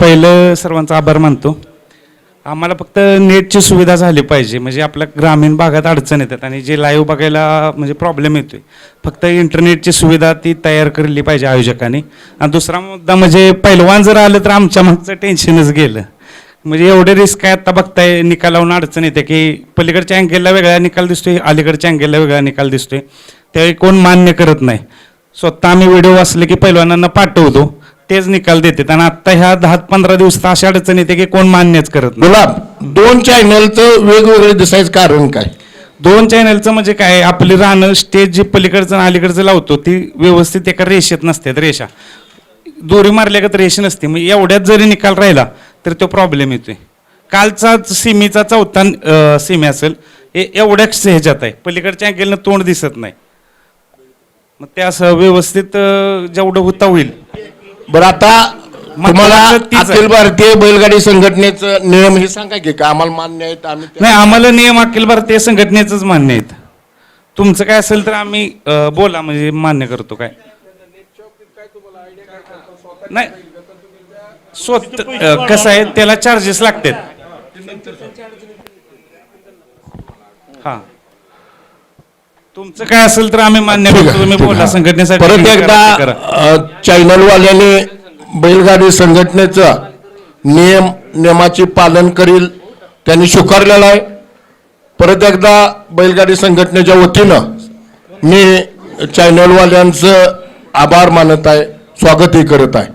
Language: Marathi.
पहिलं सर्वांचा आभार मानतो. आम्हाला फक्त नेटची सुविधा झाली पाहिजे. म्हणजे आपल्या ग्रामीण भागात अडचण येतात आणि जे लाईव्ह बघायला म्हणजे प्रॉब्लेम येतोय. फक्त इंटरनेटची सुविधा ती तयार केली पाहिजे आयोजकांनी. आणि दुसरा मुद्दा म्हणजे पैलवान जर आलं तर आमच्या मागचं टेन्शनच गेलं. म्हणजे एवढे रिस्क आहे आता बघताय? निकालावून अडचण येते की पलीकडच्या अँगलला वेगळा निकाल दिसतोय अलीकडच्या अँगलला वेगळा निकाल दिसतोय. त्यावेळी कोण मान्य करत नाही. स्वतः आम्ही व्हिडिओ वाचले की पैलवानांना पाठवतो. तेच निकाल देतात आणि आता ह्या दहा पंधरा दिवसात अशा अडचण येते की कोण मान्यच करत नाही. गुलाब दोन चॅनलचं वेगवेगळं दिसायचं कारण काय? दोन चॅनलचं म्हणजे काय? आपली राहणं स्टेज जी पलीकडचं आणि अलीकडचं लावतो ती व्यवस्थित एका रेषेत नसतात रेषा. दोरी मारल्यागत रेष नसते. मग एवढ्यात जरी निकाल राहिला तर तो प्रॉब्लेम येतोय. कालचा सीमीचा चौथा अं, सीमी असेल हे एवढ्याच ह्याच्यात आहे. पलीकडच्या अँगलनं तोंड दिसत नाही. मग ते असं व्यवस्थित अं, जेवढं होता होईल. बरं आता तुम्हाला. अखिल भारतीय बैलगाडी संघटनेचं नियम हे सांगा की का आम्हाला मान्य आहेत आम्ही ते- नाही आम्हाला नियम अखिल भारतीय संघटनेचंच मान्य आहेत. तुमचं काय असेल तर आम्ही अं, बोला म्हणजे मान्य करतो काय. नाही स्वत अं, कसं आहे त्याला चार्जेस लागतात. हा. तुमचं काय असेल तर आम्ही मान्य करतो. तुम्ही बोला. संघटनेसाठी परत एकदा चॅनलवाल्याने बैलगाडी संघटनेचं नियम नियमाचे पालन करील. त्यांनी स्वीकारलेलं आहे. परत एकदा बैलगाडी संघटनेच्या वतीनं मी चॅनलवाल्यांचं आभार मानत आहे स्वागतही करत आहे.